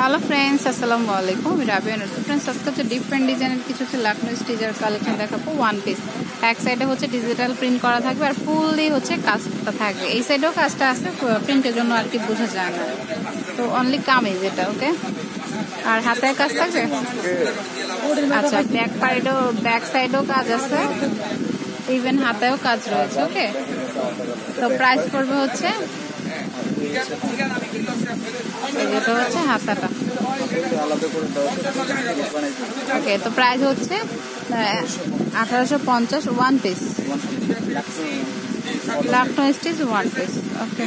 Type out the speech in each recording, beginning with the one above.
Hello friends আসসালামু আলাইকুম আমি রাবিয়া নতুন। ফ্রেন্ডস আজকে হচ্ছে ডিফারেন্ট ডিজাইনের কিছু হচ্ছে লাকনো স্টিজার কালেকশন দেখাবো ওয়ান পিস এক সাইডে হচ্ছে ডিজিটাল প্রিন্ট করা থাকবে আর ফুললি হচ্ছে কাজটা থাকবে। এই সাইডেও কাজটা আছে প্রিন্টের জন্য আর কি বোঝা যায় না। তো অনলি কামিজ এটা ওকে আর হাতের কাজ থাকবে? আচ্ছা ব্যাক সাইডও ব্যাক সাইডেও কাজ আছে। ইভেন হাতেও কাজ রয়েছে ওকে তো প্রাইস পড়বে হচ্ছে এটা হচ্ছে হাতাটা। ওকে তো প্রাইস হচ্ছে আঠারোশো পঞ্চাশ one piece Lucknow stitch one piece okay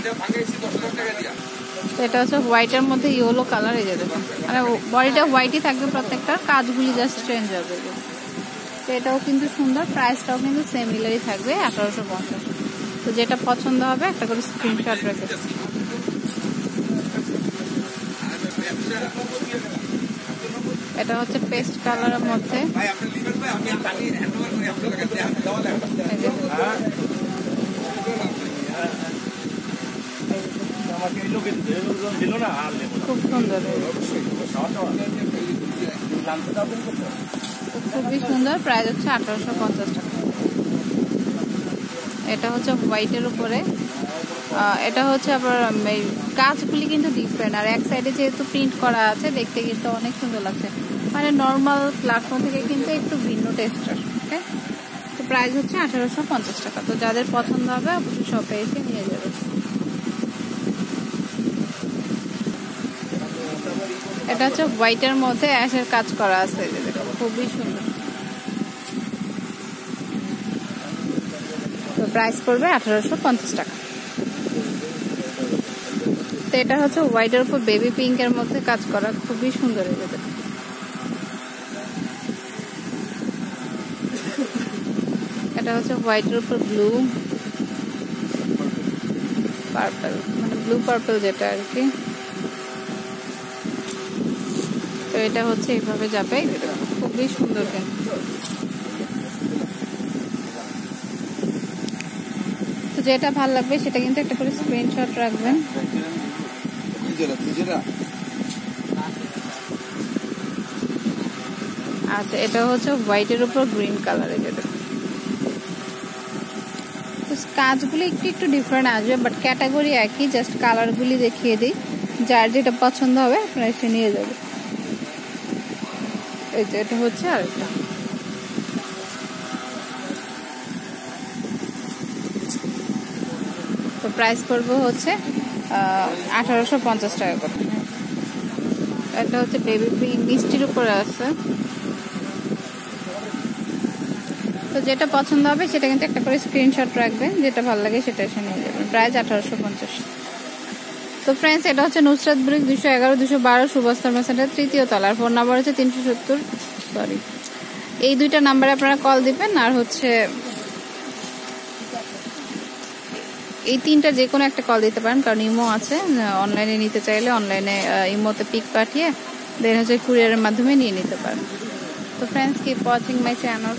এটা হচ্ছে হোয়াইটের মধ্যে ইয়েলো কালার এই যে দেখুন মানে বডিটা হোয়াইটই থাকবে প্রত্যেকটার কাজগুলি জাস্ট চেঞ্জ হবে। তো এটাও কিন্তু সুন্দর প্রাইসটাও কিন্তু সেমিলারই থাকবে, আঠারোশো পঞ্চাশ। তো যেটা পছন্দ হবে, একটা করে স্ক্রিনশট রেখে এটা হচ্ছে পেস্ট কালারের মধ্যে। খুব সুন্দর। খুবই সুন্দর প্রাইস হচ্ছে আঠারোশো পঞ্চাশ টাকা। এটা হচ্ছে হোয়াইটের উপরে। এটা হচ্ছে আবার এই কাজগুলি কিন্তু ডিফারেন্ট আর এক সাইডে যেহেতু প্রিন্ট করা আছে, দেখতে কিন্তু অনেক সুন্দর লাগছে। মানে নর্মাল প্ল্যাটফর্ম থেকে কিন্তু একটু ভিন্ন টেস্টার ওকে তো প্রাইস হচ্ছে আঠারোশো পঞ্চাশ টাকা। তো যাদের পছন্দ হবে, অবশ্যই শপে এসে নিয়ে যাবে। এটা হচ্ছে হোয়াইটের মধ্যে অ্যাশের কাজ করা আছে খুবই সুন্দর। তো প্রাইস পড়বে আঠারোশো পঞ্চাশ টাকা। তো এটা হচ্ছে হোয়াইটের উপর বেবি পিঙ্কের মধ্যে কাজ করা। খুবই সুন্দর এগুলো এটা হচ্ছে হোয়াইটের উপর ব্লু পার্পল মানে ব্লু পার্পল যেটা আর কি। তো এটা হচ্ছে এইভাবে যাবে। খুবই সুন্দর কিন্তু তো যেটা ভালো লাগবে সেটা কিন্তু একটা করে স্ক্রিনশট রাখবেন। আচ্ছা এটা হচ্ছে হোয়াইটের উপর গ্রিন কালারে যেটা কাজগুলি একটু একটু ডিফারেন্ট আসবে বাট ক্যাটাগরি একই জাস্ট কালারগুলি দেখিয়ে দিই। যার যেটা পছন্দ হবে, আপনারা এসে নিয়ে যাবে। এই এটা হচ্ছে আর এটা তো প্রাইস পড়বে হচ্ছে আঠারোশো পঞ্চাশ টাকা করে। এটা হচ্ছে বেবি পিঙ্ক মিষ্টির উপরে আছে। তো যেটা পছন্দ হবে সেটা কিন্তু একটা করে স্ক্রিনশট রাখবেন যেটা ভালো লাগে সেটা এসে নিয়ে যাবেন প্রাইস আঠারোশো পঞ্চাশ। তো ফ্রেন্ডস এটা হচ্ছে নুসরাত ব্রিক, দুশো এগারো, দুশো বারো, সুভাষ সেন্টার তৃতীয় তলার ফোন নাম্বার হচ্ছে তিনশো সত্তর সরি এই দুইটা নাম্বারে আপনারা কল দিবেন, আর হচ্ছে এই তিনটা যে কোনো একটা কল দিতে পারেন, কারণ ইমো আছে অনলাইনে নিতে চাইলে অনলাইনে ইমোতে পিক পাঠিয়ে দেন হচ্ছে কুরিয়ারের মাধ্যমে নিয়ে নিতে পারেন। তো friends keep watching my channel